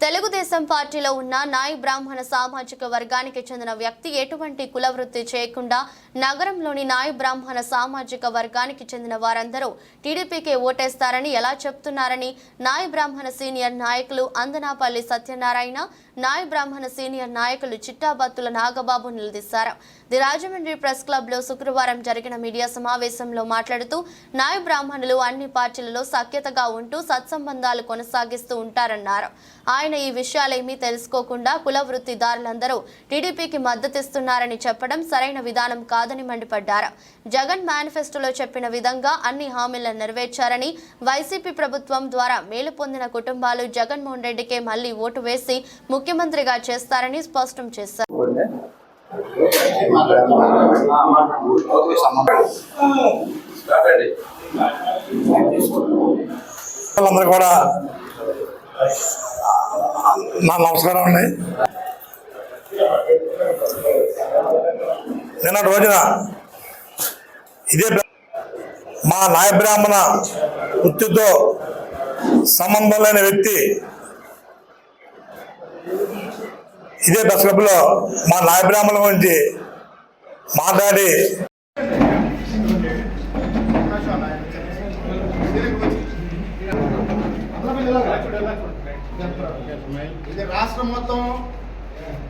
తెలుగుదేశం పార్టీలో ఉన్న నాయి బ్రాహ్మణ సామాజిక వర్గానికి చెందిన వ్యక్తి ఎటువంటి కులవృత్తి చేయకుండా నగరంలోని నాయి బ్రాహ్మణ సామాజిక వర్గానికి చెందిన వారందరూ టీడీపీకి ఓటేస్తారని ఎలా చెప్తున్నారని నాయి బ్రాహ్మణ సీనియర్ నాయకులు అందనాపల్లి సత్యనారాయణ నాయ బ్రాహ్మణ సీనియర్ నాయకులు చిట్టాబత్తుల నాగబాబు నిలదీశారు. ది రాజమండ్రి ప్రెస్ క్లబ్లో శుక్రవారం జరిగిన మీడియా సమావేశంలో మాట్లాడుతూ నాయ బ్రాహ్మణులు అన్ని పార్టీలలో సఖ్యతగా ఉంటూ సత్సంబంధాలు కొనసాగిస్తూ ఉంటారన్నారు. ఆయన ఈ విషయాలేమీ తెలుసుకోకుండా కుల వృత్తిదారులందరూ టీడీపీకి మద్దతిస్తున్నారని చెప్పడం సరైన విధానం కాదని మండిపడ్డారు. జగన్ మేనిఫెస్టోలో చెప్పిన విధంగా అన్ని హామీలను నెరవేర్చారని వైసీపీ ప్రభుత్వం ద్వారా మేలు పొందిన కుటుంబాలు జగన్మోహన్ రెడ్డికే మళ్ళీ ఓటు వేసి ముఖ్యమంత్రిగా చేస్తారని స్పష్టం చేశారు. వాళ్ళందరూ కూడా నా నమస్కారం అండి. నిన్నటి రోజున ఇదే మా నాయ బ్రాహ్మణ వృత్తితో సంబంధం లేని వ్యక్తి ఇదే బస్ క్లబ్లో మా నాయబ్రాహ్మణం వంటి గురించి మాట్లాడి ఇది రాష్ట్రం మొత్తం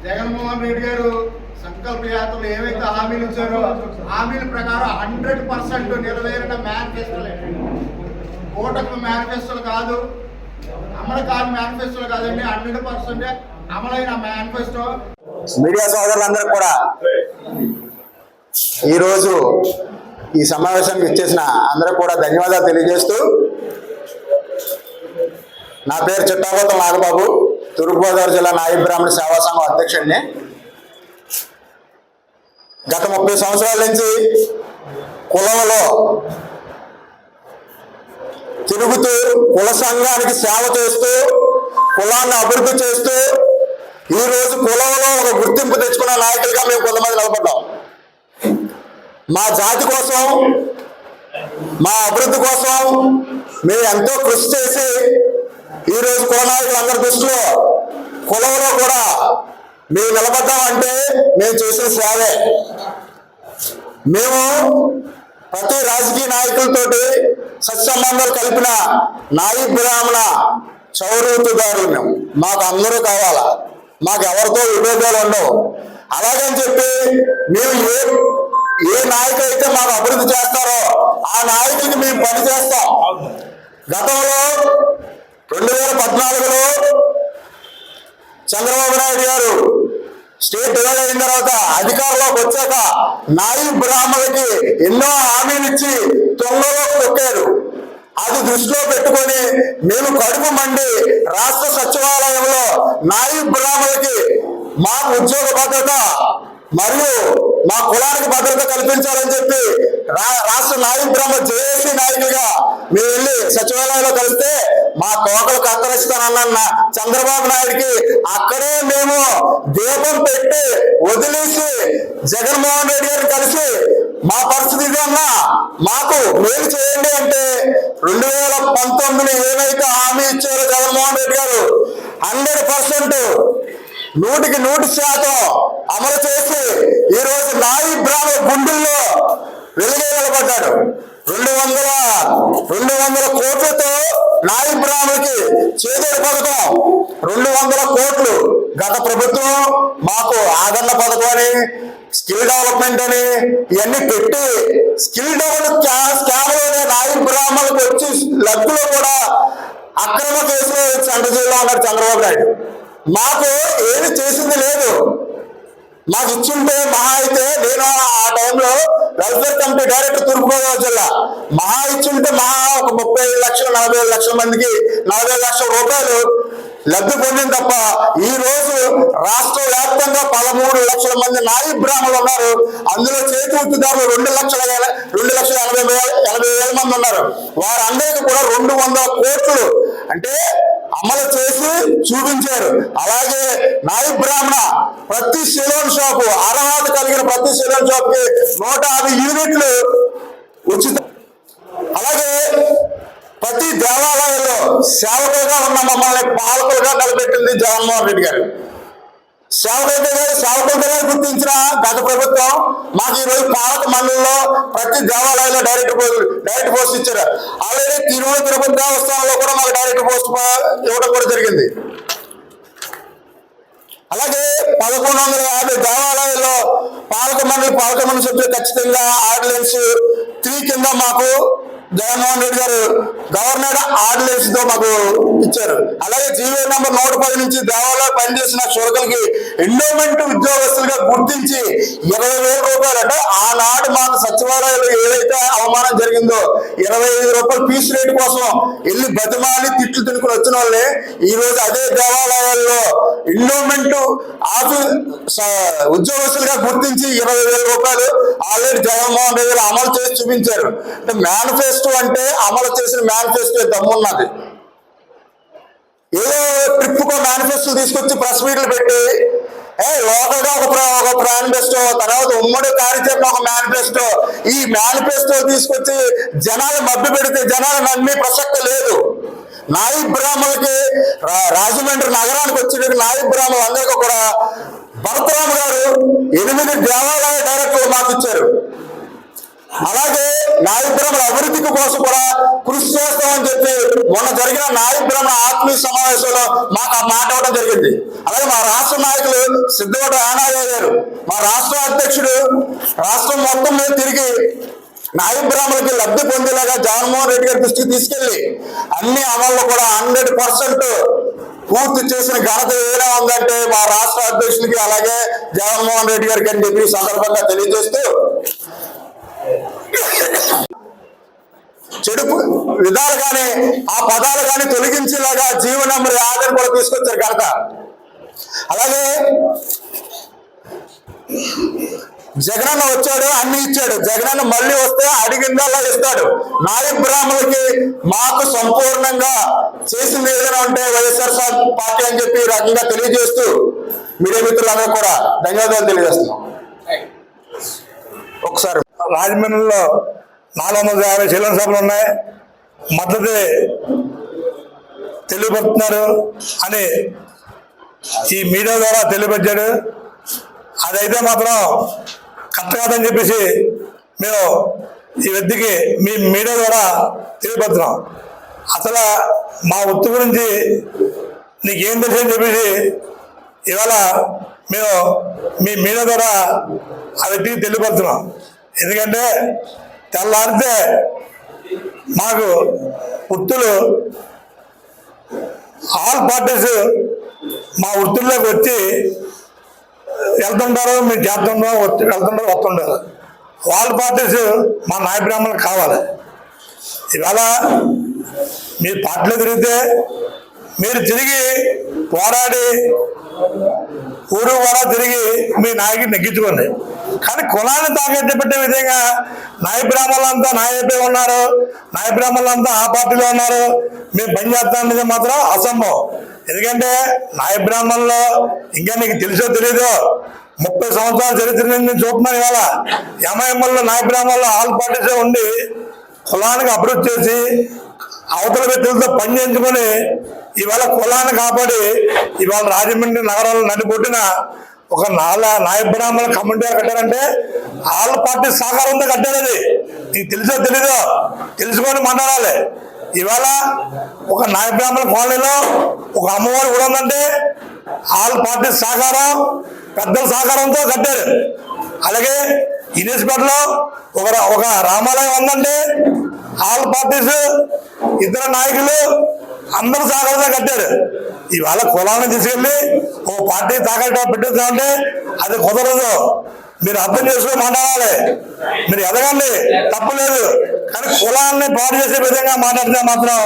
జగన్మోహన్ రెడ్డి గారు సంకల్ప యాత్రలు ఏవైతే హామీలు ఇచ్చారో హామీల ప్రకారం హండ్రెడ్ పర్సెంట్ నెరవేరిన మేనిఫెస్టోలే కోటకు మేనిఫెస్టోలు కాదు అమలు కాని మేనిఫెస్టోలు కాదండి హండ్రెడ్ పర్సెంట్ అమలైన మేనిఫెస్టో మీడియా సోదరులందరూ కూడా ఈరోజు ఈ సమావేశానికి ఇచ్చేసిన అందరూ కూడా ధన్యవాదాలు తెలియజేస్తూ నా పేరు చిట్టాబోతం నాగబాబు తూర్పుగోదావరి జిల్లా నాయి బ్రాహ్మణ సేవా సంఘం అధ్యక్షుడిని. గత ముప్పై సంవత్సరాల నుంచి కులంలో తిరుగుతూ కుల సంఘానికి సేవ చేస్తూ కులాన్ని అభివృద్ధి చేస్తూ ఈ రోజు కులంలో ఒక గుర్తింపు తెచ్చుకున్న నాయకులుగా మేము కొంతమంది నిలబడ్డాం. మా జాతి కోసం మా అభివృద్ధి కోసం మేము ఎంతో కృషి చేసి ఈ రోజు కుల దృష్టిలో కులంలో కూడా మేము నిలబడ్డామంటే మేము చేసిన సేవే. మేము ప్రతి రాజకీయ నాయకులతోటి సత్సంబంధాలు కలిపిన నాయి బ్రాహ్మణ చౌరవృత్తిదారులు మేము. మాకు అందరూ కావాలా? మాకు ఎవరితో విభేదాలు ఉండవు. అలాగని చెప్పి మేము ఏ ఏ నాయకు అయితే మాకు అభివృద్ధి చేస్తారో ఆ నాయకుడికి మేము పని చేస్తాం. గతంలో రెండు వేల పద్నాలుగులో చంద్రబాబు నాయుడు గారు స్టేట్ డివైడ్ అయిన తర్వాత అధికారంలోకి వచ్చాక నాయి బ్రాహ్మణులకి ఎన్నో హామీలు ఇచ్చి తొంగలో తొక్కారు. అది దృష్టిలో పెట్టుకొని మేము కడుపు మండి రాష్ట్ర సచివాలయంలో నాయి బ్రాహ్మణులకి మాకు ఉద్యోగ భద్రత మరియు మా కులానికి భద్రత కల్పించాలని చెప్పి రా- రాష్ట్ర నాయక బ్రహ్మ జేఏసీ నాయకులుగా మీరు వెళ్ళి సచివాలయంలో కలిస్తే మా కోటలు కత్తరిస్తానన్న చంద్రబాబు నాయుడికి అక్కడే మేము దీపం పెట్టి వదిలేసి జగన్మోహన్ రెడ్డి గారిని కలిసి మా పరిస్థితి ఇదన్నా మాకు మేలు చేయండి అంటే రెండు వేల పంతొమ్మిది ఏమైతే హామీ ఇచ్చారో జగన్మోహన్ రెడ్డి గారు హండ్రెడ్ పర్సెంట్ నూటికి నూటి శాతం అమలు చేసి ఈ రోజు నాయి బ్రాహ్మ గుండెల్లో వెలుగే నిలబడ్డాడు. రెండు వందల రెండు వందల కోట్లతో నాయి బ్రాహ్మణుకి చేదోడు పథకం రెండు వందల కోట్లు గత ప్రభుత్వం మాకు ఆదరణ పథకం అని స్కిల్ డెవలప్మెంట్ అని ఇవన్నీ పెట్టి స్కిల్ డెవలప్ స్కామ్లోనే నాయి బ్రాహ్మణులకు వచ్చి లగ్గులో కూడా అక్రమ కేసులు సెంటర్ జైల్లో ఉన్నాడు చంద్రబాబు నాయుడు. మాకు ఏమి చేసింది లేదు. మాకు ఇచ్చింటే మహా అయితే నేను ఆ టైంలో వెల్ఫేర్ కమిటీ డైరెక్టర్ తూర్పుగోదావరి జిల్లా. మహా ఇచ్చింటే మహా ఒక ముప్పై ఐదు లక్షలు నలభై లక్షల మందికి నలభై లక్షల రూపాయలు లబ్ధి పొందింది తప్ప ఈ రోజు రాష్ట్ర వ్యాప్తంగా పదమూడు లక్షల మంది నాయి బ్రాహ్మణులు ఉన్నారు. అందులో చేతి రెండు లక్షల రెండు లక్షల ఎనభై వేల ఎనభై వేల మంది ఉన్నారు. వారందరికీ కూడా రెండు వందల కోట్లు. అంటే అమలు చేసి చూపించారు. అలాగే నాయి బ్రాహ్మణ ప్రతి సెలూన్ షాపు అర్హత కలిగిన ప్రతి సెలూన్ షాప్కి నూట యాభై యూనిట్లు ఉచిత అలాగే ప్రతి దేవాలయంలో సేవకులుగా ఉన్న మమ్మల్ని పాలకులుగా నిలబెట్టింది జగన్మోహన్ రెడ్డి గారు. సేవకులైతే కాదు గుర్తించిన గత ప్రభుత్వం మాకు ఈ రోజు పాలక మండలంలో ప్రతి దేవాలయంలో డైరెక్ట్ డైరెక్ట్ పోస్ట్ ఇచ్చారు. ఆల్రెడీ తిరుమల తిరుపతి దేవస్థానంలో కూడా మాకు డైరెక్ట్ పోస్ట్ ఇవ్వడం కూడా జరిగింది. అలాగే పదకొండు వందల యాభై దేవాలయాల్లో పాలక మండలి పాలక మండలి సభ్యులు ఖచ్చితంగా ఆర్డినెన్స్ త్రీ కింద మాకు జగన్మోహన్ రెడ్డి గారు గవర్నర్ ఆర్డినెన్స్తో మాకు ఇచ్చారు. అలాగే జీవో నంబర్ నూట పది నుంచి దేవాలయాలు పనిచేసిన షురకలకి ఎండోమెంట్ ఉద్యోగస్తులుగా గుర్తించి ఇరవై వేల రూపాయలు అంటే ఆనాడు మాకు సచివాలయంలో ఏదైతే అవమానం జరిగిందో ఇరవై ఐదు రూపాయలు ఫీజు రేటు కోసం వెళ్ళి బతిమాలి తిట్లు తినుకుని వచ్చిన వాళ్ళే ఈ రోజు అదే దేవాలయాల్లో ఎండోమెంట్ ఆఫీస్ ఉద్యోగస్తులుగా గుర్తించి ఇరవై వేల రూపాయలు ఆల్రెడీ జగన్మోహన్ రెడ్డి అమలు చేసి చూపించారు. అంటే మేనిఫెస్టో అంటే అమలు చేసిన మేనిఫెస్టో దమ్మున్నది. ఏదో ట్రిప్ మేనిఫెస్టో తీసుకొచ్చి ప్రెస్ మీట్లు పెట్టి ఏ లోకల్గా ఒక ప్రా ఒక మేనిఫెస్టో తర్వాత ఉమ్మడి కార్యచరణ ఒక మేనిఫెస్టో ఈ మేనిఫెస్టో తీసుకొచ్చి జనాలు మబ్బి పెడితే జనాలు నమ్మే ప్రసక్తి లేదు. నాయి బ్రాహ్మణులకి రా- రాజమండ్రి నగరానికి వచ్చిన నాయి బ్రాహ్మణులు అందరికీ కూడా భరతరామ్ గారు ఎనిమిది దేవాలయ డైరెక్టర్లు మాకు ఇచ్చారు. అలాగే నాయబ్రహ్మల అభివృద్ధికి కోసం కూడా కృషి చేస్తామని చెప్పి మొన్న జరిగిన నాయబ్రహ్మ ఆత్మీయ సమావేశంలో మాకు ఆ మాట జరిగింది. అలాగే మా రాష్ట్ర నాయకులు సిద్ధవట ఆనాదయ్య గారు మా రాష్ట్ర అధ్యక్షుడు రాష్ట్రం మొత్తం మీద తిరిగి నాయబ్రాహ్మణులకి లబ్ధి పొందేలాగా జగన్మోహన్ రెడ్డి గారి దృష్టికి తీసుకెళ్ళి అన్ని అమల్లో కూడా హండ్రెడ్ పర్సెంట్ పూర్తి చేసిన ఘనత ఏదైనా ఉందంటే మా రాష్ట్ర అధ్యక్షుడికి అలాగే జగన్మోహన్ రెడ్డి గారికి అని చెప్పి సందర్భంగా తెలియజేస్తూ చెడు విధాలు కానీ ఆ పదాలు కానీ తొలగించేలాగా జీవ నెంబర్ ఆధార్ కూడా తీసుకొచ్చారు కనుక. అలాగే జగనన్న వచ్చాడు అన్ని ఇచ్చాడు. జగనన్న మళ్ళీ వస్తే అడిగిందల్లా ఇస్తాడు. నాయ బ్రాహ్మణులకి మాకు సంపూర్ణంగా చేసింది ఏదైనా ఉంటే వైఎస్ఆర్ పార్టీ అని చెప్పి రకంగా తెలియజేస్తూ మీడియా మిత్రులందరూ కూడా ధన్యవాదాలు తెలియజేస్తున్నాం. ఒకసారి రాజమండ్రిలో నాలుగు వందల యాభై శిలన సభలు ఉన్నాయి. మద్దతు తెలియపడుతున్నారు అని ఈ మీడియా ద్వారా తెలియపరిచాడు. అదైతే మాత్రం కరెక్ట్ కాదని చెప్పేసి మేము ఈ వ్యక్తికి మీ మీడియా ద్వారా తెలియపడుతున్నాం అసలు మా ఒత్తు గురించి నీకేం తెలుసు అని చెప్పేసి ఇవాళ మేము మీ మీడియా ద్వారా ఆ వ్యక్తికి తెలియపడుతున్నాం ఎందుకంటే తెల్లారితే మాకు వృత్తులు ఆల్ పార్టీస్ మా వృత్తుల్లోకి వచ్చి వెళ్తుంటారు మేము చేస్తుంటాం వచ్చి- వెళ్తుంటారు వస్తుంటారు. వాళ్ళ పార్టీస్ మా నాయ బ్రాహ్మణులకు కావాలి. ఇవాళ మీరు పార్టీలో తిరిగితే మీరు తిరిగి పోరాడి ఊరు కూడా తిరిగి మీ నాయకుడిని నెగ్గించుకోండి. కానీ కులాన్ని తాకట్టు పెట్టే విధంగా నాయ బ్రాహ్మణులంతా నాయపై ఉన్నారు నాయ బ్రాహ్మణులంతా ఆ పార్టీలో ఉన్నారు. మేము పని చేస్తామనేది మాత్రం అసంభవం. ఎందుకంటే నాయ బ్రాహ్మణులు ఇంకా నీకు తెలుసో తెలీదో ముప్పై సంవత్సరాల చరిత్ర నేను చూస్తున్నాను ఇవాళ. ఎంఐఎంఎల్లో నాయ బ్రాహ్మణులు ఆల్ పార్టీసే ఉండి కులానికి అభివృద్ధి చేసి అవతల వ్యక్తులతో పని చేయించుకొని ఇవాళ కులాన్ని కాపాడి ఇవాళ రాజమండ్రి నగరంలో నడిపొట్టిన ఒక నాల నాయ బ్రాహ్మణ కమ్యూనిటీ కట్టారంటే వాళ్ళ పార్టీ సహకారంతో కట్టారు అది. నీకు తెలుసో తెలీదో? తెలుసుకొని మాట్లాడాలి ఇవాళ ఒక నాయ బ్రాహ్మణ కాలనీలో ఒక అమ్మవారు కూడా ఉందంటే వాళ్ళ పార్టీ సహకారం పెద్దల సహకారంతో కట్టారు. అలాగే యూనివర్సిటీలో ఒక ఒక రామాలయం ఉందంటే ఆల్ పార్టీస్ ఇద్దరు నాయకులు అందరూ సాగరంగా కట్టారు. ఇవాళ కులాన్ని తీసుకెళ్ళి ఓ పార్టీ తాకట్టు పెట్టించాలంటే అది కుదరదు. మీరు అర్థం చేసుకుని మాట్లాడాలి. మీరు ఎదగండి. తప్పు లేదు. కానీ కులాన్ని పాడు చేసే విధంగా మాట్లాడితే మాత్రం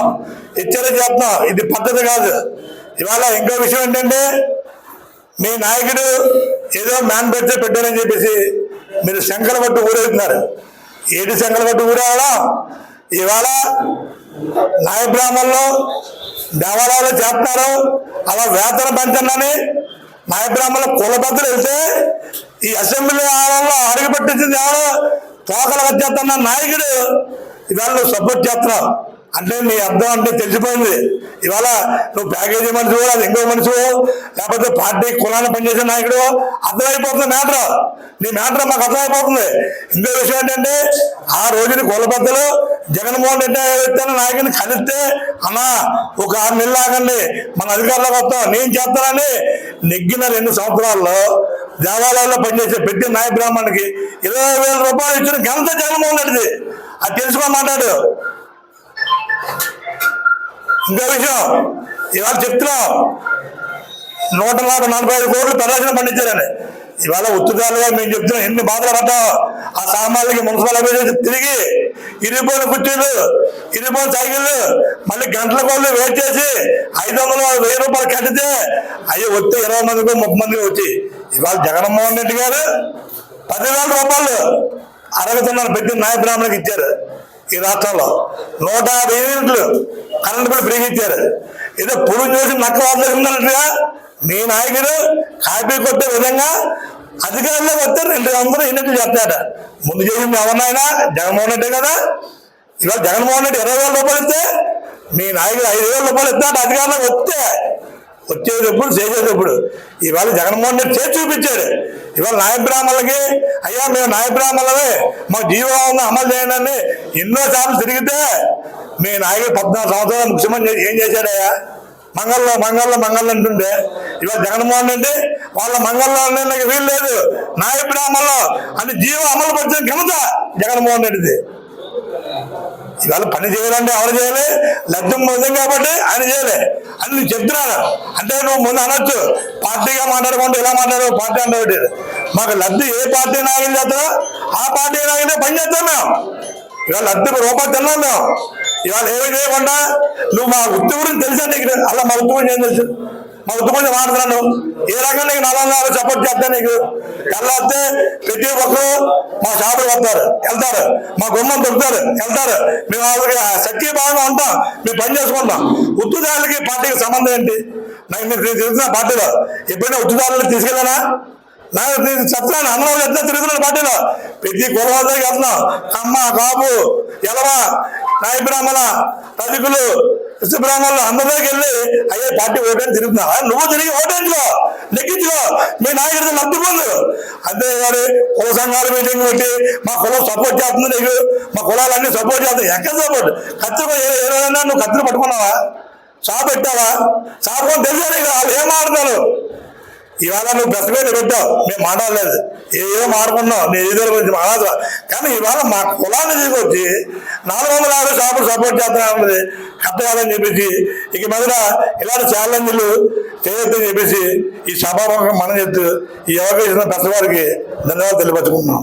హెచ్చరిక చేస్తున్నాం. ఇది పద్ధతి కాదు. ఇవాళ ఇంకో విషయం ఏంటంటే మీ నాయకుడు ఏదో మ్యానుఫ్యాక్చర్ పెట్టారని చెప్పేసి మీరు శంకర పట్టు ఊరేగుతున్నారు. ఏడు శంకర పట్టు ఊరేవడం ఇవాళ నాయ బ్రాహ్మణులు దేవాలయాలు చేస్తున్నారు. అలా వేతన పెంచండి నాయ బ్రాహ్మణులు వెళ్తే ఈ అసెంబ్లీ ఆలయంలో అడుగు పెట్టించింది ఎవరు? తోకలు వచ్చేస్తున్న నాయకుడు ఇవాళ సపోర్ట్ చేస్తున్నావు అంటే నీ అర్థం అంటే తెలిసిపోయింది. ఇవాళ నువ్వు ప్యాకేజీ మనిషివో అది ఇంకో మనిషివో లేకపోతే పార్టీ కులాన్ని పనిచేసే నాయకుడు అర్థమైపోతుంది మ్యాటర్. నీ మ్యాటర్ మాకు అర్థమైపోతుంది. ఇంకో విషయం ఏంటంటే ఆ రోజుని కుల జగన్మోహన్ రెడ్డి వ్యక్తి నాయకుని కలిస్తే అన్నా ఒక ఆరు నెలలు ఆగండి మన అధికారంలోకి వస్తాం నేను చేస్తానని నెగ్గిన రెండు సంవత్సరాల్లో దేవాలయాల్లో పనిచేసే పెట్టి నాయ బ్రాహ్మణుడికి ఇరవై వేల రూపాయలు ఇచ్చిన ఘనత జగన్మోహన్ రెడ్డిది. అది తెలుసుకో మాట్లాడు. ఇంకో విషయం ఇవాళ చెప్తున్నాం నూట నలభై నలభై ఐదు కోట్లు ప్రదర్శన పండించారని. ఇవాళ ఉత్తుదారులుగా మేము చెప్తున్నాం ఎన్ని బాధలు పడ్డాం. ఆ సామాన్లకి మున్సిపల్ అభివృద్ధి తిరిగి ఇరిగిపోయిన కుర్చీలు ఇరిగిపోయిన సైకిళ్ళు మళ్ళీ గంటల కోళ్ళు వెయిట్ చేసి ఐదు వందలు వెయ్యి రూపాయలు కట్టితే అవి వస్తే ఇరవై మందికి ముప్పై మందికి వచ్చి. ఇవాళ జగన్మోహన్ రెడ్డి గారు పదివేల రూపాయలు అరవతున్నారు పెట్టి నాయ బ్రాహ్మణులకు ఇచ్చారు. ఈ రాష్ట్రంలో నూట యాభై యూనిట్లు కరెంటు బిల్ ఫ్రీగా ఇచ్చారు ఏదో పురుగు చూసి నక్క వాడుతున్నట్టుగా మీ నాయకుడు కాపీ కొట్టే విధంగా అధికారంలో వస్తే రెండు వందలు ఎన్నికలు చేస్తాడు ముందు చేసింది ఎవరినైనా జగన్మోహన్ రెడ్డి కదా. ఇవాళ జగన్మోహన్ రెడ్డి ఇరవై వేల రూపాయలు ఇస్తే మీ నాయకుడు ఐదు వేల రూపాయలు ఇస్తాడు అధికారంలో వస్తే. వచ్చేటప్పుడు చేసేటప్పుడు. ఇవాళ జగన్మోహన్ రెడ్డి చేసి చూపించాడు. ఇవాళ నాయబ్రాహ్మణులకి అయ్యా మేము నాయబ్రాహ్మణులమే మా జీవనం అమలు చేయండి. ఎన్నోసార్లు ఎన్నో తిరిగితే మీ నాయకుడు పద్నాలుగు సంవత్సరాలు ముఖ్యమంత్రి ఏం చేశాడయ్యా? మంగళలో మంగళలో మంగళం అంటుండే ఇవాళ జగన్మోహన్ రెడ్డి వాళ్ళ మంగళలో నాకు వీలు లేదు. నాయబ్రాహ్మణులు అని జీవం అమలు పరిచిన ఘనత జగన్మోహన్ రెడ్డిది. ఇవాళ పని చేయాలంటే ఎవరు చేయాలి? లబ్ధం పొందాం కాబట్టి ఆయన చేయలే. అని నువ్వు చెప్తున్నాను. అంటే నువ్వు ముందు అనొచ్చు. పార్టీగా మాట్లాడుకుంటూ ఇలా మాట్లాడు పార్టీ అంటే మాకు లబ్ధి ఏ పార్టీ నాయకులు చేస్తారో ఆ పార్టీ నాయకులే పని చేస్తాం మేము. ఇవాళ లబ్ధి రూపాయలు తిన్నాం మేము. ఇవాళ ఏమి చేయకుండా నువ్వు మా వృత్తి గురించి తెలుసా నీకు? అలా మా వృత్తి గురించి ఏం తెలుసు? మా వృత్తి గురించి ఏ రకంగా నీకు నలంగా సపోర్ట్ చేస్తే నీకు? వెళ్ళొస్తే ప్రతి ఒక్కరు మా షాపులు వస్తారు. వెళ్తారు. మా గుమ్మం దొరుకుతారు. వెళ్తారు. మేము వాళ్ళకి సఖ్యభావంగా ఉంటాం. మేము పని చేసుకుంటాం. ఉత్తుదారులకి పార్టీకి సంబంధం ఏంటి? నాకు మీరు తెలిసిన పార్టీలో. ఎప్పుడైనా ఉత్తుదారులకు తీసుకెళ్ళానా? నాకు చెప్తాను. అన్నం చెప్తా తిరుగుతున్నాడు పార్టీలో? ప్రతి కులవాదానికి వెళ్తున్నాం. కమ్మ కాపు ఎలవ నాయ బ్రాహ్మణ రజకులు ఇష్ట బ్రాహ్మణులు వెళ్ళి అయ్యే పార్టీ ఓటని తిరుగుతున్నావా? నువ్వు తిరిగి ఓటేంచుకో లెక్కించుకో. మీ నాయకుడితో లబ్ధి పొందు. అంతేగాని కుల సంఘాల మీటింగ్ పెట్టి మా కులం సపోర్ట్ చేస్తుంది నీకు మా కులాలన్నీ సపోర్ట్ చేస్తాయి ఎక్కడ సపోర్ట్? కత్తిరి ఏదైనా నువ్వు కత్తిరి పట్టుకున్నావా? షాప్ పెట్టావా? షాప్ కొని తెలుసా నీకు వాళ్ళు ఏం ఆడతారు ఇవాళ నువ్వు బెస్ట్ పెట్టావు. మేము మాట్లాడలేదు. ఏదో మాడుకున్నావు నేను ఎదురు గురించి మాట్లాడదు కానీ ఇవాళ మా కులాన్ని తీసుకొచ్చి నాలుగు వందల యాభై షాపులు సపోర్ట్ చేస్తున్నామన్నది కరెక్ట్ కాదని చెప్పేసి ఇక మీద ఇలాంటి ఛాలెంజ్లు చేయొద్దని చెప్పేసి ఈ సభాముఖం మనం చెప్తూ ఈ అవకాశం పెద్దవారికి ధన్యవాదాలు తెలియపరుచుకుంటున్నాం.